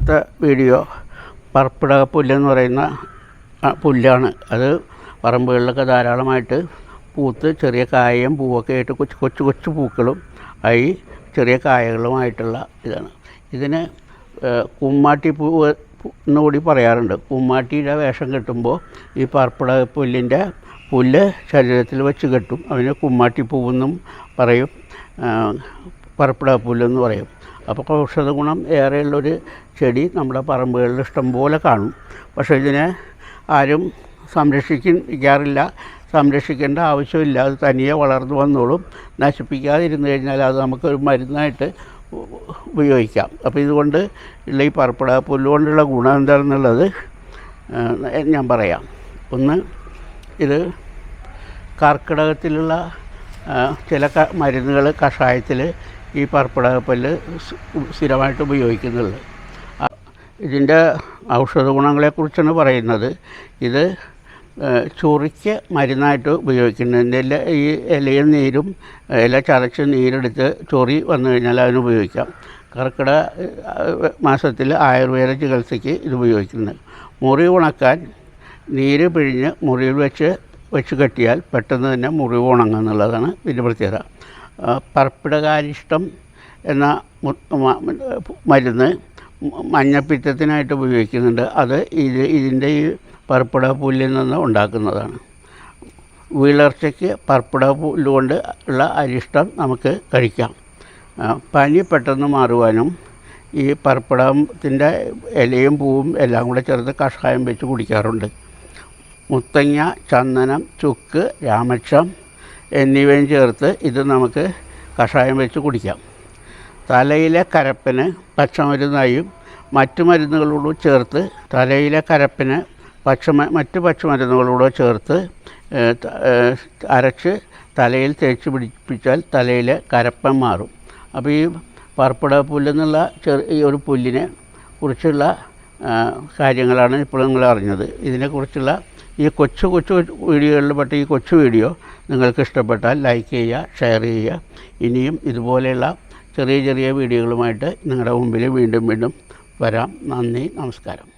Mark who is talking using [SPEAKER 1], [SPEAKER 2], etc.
[SPEAKER 1] ഇന്നത്തെ വീഡിയോ പറപ്പിടക പുല്ലെന്ന് പറയുന്ന പുല്ലാണ്. അത് പറമ്പുകളിലൊക്കെ ധാരാളമായിട്ട് പൂത്ത് ചെറിയ കായയും പൂവൊക്കെ ആയിട്ട് കൊച്ചു കൊച്ചു കൊച്ചു പൂക്കളും ആയി ചെറിയ കായകളുമായിട്ടുള്ള ഇതാണ്. ഇതിന് കുമ്മാട്ടി പൂവ് എന്നുകൂടി പറയാറുണ്ട്. കുമ്മാട്ടിയുടെ വേഷം കെട്ടുമ്പോൾ ഈ പറപ്പിടക പുല്ലിന്റെ പുല്ല് ശരീരത്തിൽ വെച്ച് കെട്ടും. അതിന് കുമ്മാട്ടി പൂവെന്നും പറയും. പറപ്പിട പുല്ലെന്ന് പറയും. അപ്പോൾ ഔഷധ ഗുണം ഏറെയുള്ളൊരു ചെടി നമ്മുടെ പറമ്പുകളിൽ ഇഷ്ടംപോലെ കാണും. പക്ഷേ ഇതിനെ ആരും സംരക്ഷിക്കാറില്ല. സംരക്ഷിക്കേണ്ട ആവശ്യമില്ല. അത് തനിയെ വളർന്നു വന്നോളും. നശിപ്പിക്കാതിരുന്നു കഴിഞ്ഞാൽ അത് നമുക്കൊരു മരുന്നായിട്ട് ഉപയോഗിക്കാം. അപ്പോൾ ഇതുകൊണ്ട് ഉള്ള ഈ പറപ്പിട പുല്ലുകൊണ്ടുള്ള ഗുണം എന്താണെന്നുള്ളത് ഞാൻ പറയാം. ഒന്ന് ഇത് കർക്കിടകത്തിലുള്ള ചില മരുന്നുകൾ കഷായത്തിൽ ഈ പർപ്പിടകപ്പല്ല് സ്ഥിരമായിട്ട് ഉപയോഗിക്കുന്നുണ്ട് ആ, ഇതിന്റെ ഔഷധ ഗുണങ്ങളെക്കുറിച്ചാണ് പറയുന്നത്. ഇത് ചൊറിക്ക് മരുന്നായിട്ട് ഉപയോഗിക്കുന്നുണ്ട് ഇല ഈ ഇലയും നീരും ഇല ചതച്ച് നീരെടുത്ത് ചൊറി വന്നു കഴിഞ്ഞാൽ അതിന് ഉപയോഗിക്കാം. കർക്കിടക മാസത്തിൽ ആയുർവേദ ചികിത്സയ്ക്ക് ഇത് ഉപയോഗിക്കുന്നത് മുറി ഉണക്കാൻ നീര് പിഴിഞ്ഞ് മുറിയിൽ വെച്ച് വെച്ച് കെട്ടിയാൽ പെട്ടെന്ന് തന്നെ മുറിവ് ഉണങ്ങുക എന്നുള്ളതാണ് ഇതിന്റെ പ്രത്യേകത. പർപ്പിടകാരിഷ്ടം എന്ന മരുന്ന് മഞ്ഞപ്പിത്തത്തിനായിട്ട് ഉപയോഗിക്കുന്നുണ്ട്. അത് ഇത് ഇതിന്റെ ഈ പർപ്പിട പുല്ലിൽ നിന്ന് ഉണ്ടാക്കുന്നതാണ്. വിളർച്ചയ്ക്ക് പർപ്പിട പുല്ലുകൊണ്ട് ഉള്ള അരിഷ്ടം നമുക്ക് കഴിക്കാം. പനി പെട്ടെന്ന് മാറുവാനും ഈ പർപ്പിടത്തിന്റെ ഇലയും പൂവും എല്ലാം കൂടെ ചേർത്ത് കഷായം വെച്ച് കുടിക്കാറുണ്ട്. മുത്തങ്ങ ചന്ദനം ചുക്ക് രാമക്ഷം എന്നിവയും ചേർത്ത് ഇത് നമുക്ക് കഷായം വെച്ച് കുടിക്കാം. തലയിലെ കരപ്പിന് പച്ചമരുന്നായും മറ്റു മരുന്നുകളോട് ചേർത്ത് തലയിലെ കരപ്പിന് പച്ചമ മറ്റു പച്ചമരുന്നുകളോട് ചേർത്ത് അരച്ച് തലയിൽ തേച്ച് പിടിപ്പിച്ചാൽ തലയിലെ കരപ്പൻ മാറും. അപ്പോൾ ഈ പർപ്പിട പുല്ലെന്നുള്ള ചെറു ഈ ഒരു പുല്ലിനെ കുറിച്ചുള്ള കാര്യങ്ങളാണ് ഇപ്പോൾ നിങ്ങൾ അറിഞ്ഞത് ഇതിനെക്കുറിച്ചുള്ള ഈ കൊച്ചു കൊച്ചു വീഡിയോകളിൽ പെട്ട ഈ കൊച്ചു വീഡിയോ നിങ്ങൾക്ക് ഇഷ്ടപ്പെട്ടാൽ ലൈക്ക് ചെയ്യുക ഷെയർ ചെയ്യുക. ഇനിയും ഇതുപോലെയുള്ള ചെറിയ ചെറിയ വീഡിയോകളുമായിട്ട് നിങ്ങളുടെ മുമ്പിൽ വീണ്ടും വീണ്ടും വരാം. നന്ദി നമസ്കാരം.